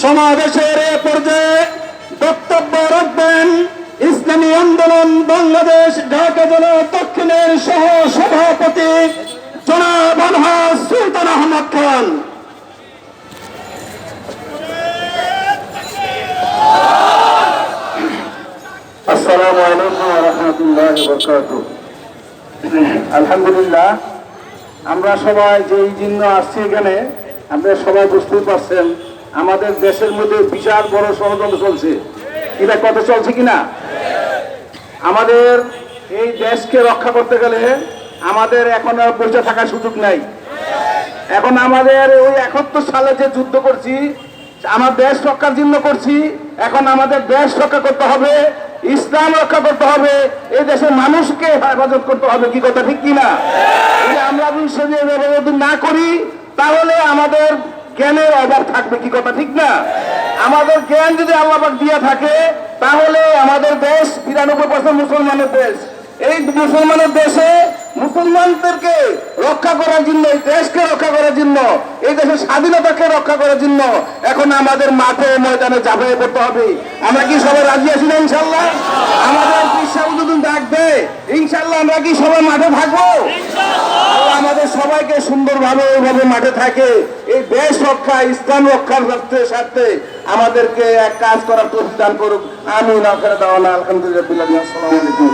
সমাবেশের এ পর্যায়ে বক্তব্য রাখবেন ইসলামী আন্দোলন বাংলাদেশ ঢাকা জেলা দক্ষিণের সহ সভাপতি সুলতান আহমদ খান। আলহামদুলিল্লাহ, আমরা সবাই যেই জন্য আসছি এখানে, আপনারা সবাই বুঝতেই পারছেন আমাদের দেশের মধ্যে বিশাল বড় ষড়যন্ত্র চলছে। এটা কত চলছে কিনা? আমাদের এই দেশকে রক্ষা করতে গেলে আমাদের এখন আর বসে থাকার সুযোগ নাই। এখন আমাদের ওই একাত্তর সালে যে যুদ্ধ করছি, আমার দেশ রক্ষার জন্য করছি, এখন আমাদের দেশ রক্ষা করতে হবে, ইসলাম রক্ষা করতে হবে, এই দেশের মানুষকে হেফাজত করতে হবে, কি কথা ঠিক কিনা? আমরা যদি না করি, তাহলে আমাদের জ্ঞানের অভাব থাকবে কি কথা ঠিক না? আমাদের জ্ঞান যদি আল্লাহবাক দিয়ে থাকে, তাহলে আমাদের দেশ বিরানব্বই পার্সেন্ট মুসলমানের দেশ। এই মুসলমানের দেশে মুসলমানদেরকে রক্ষা করার জন্য, এই দেশকে রক্ষা করার জন্য, এই দেশের স্বাধীনতাকে রক্ষা করার জন্য এখন আমাদের মাঠে ময়দানে ঝাঁপিয়ে পড়তে হবে। আমরা কি সবাই রাজি আছি না ইনশাল্লাহ আমাদের বিশ্বাস ইনশাল্লাহ আমরা কি সবাই মাঠে থাকব? সবাইকে সুন্দরভাবে এইভাবে মাঠে থাকে। এই দেশ রক্ষা ইসলাম রক্ষার স্বার্থে স্বার্থে আমাদেরকে এক কাজ করার প্রতিদান করুক। আমি না করে দেওয়া না আলহামদুলিল্লাহ আসসালামু আলাইকুম।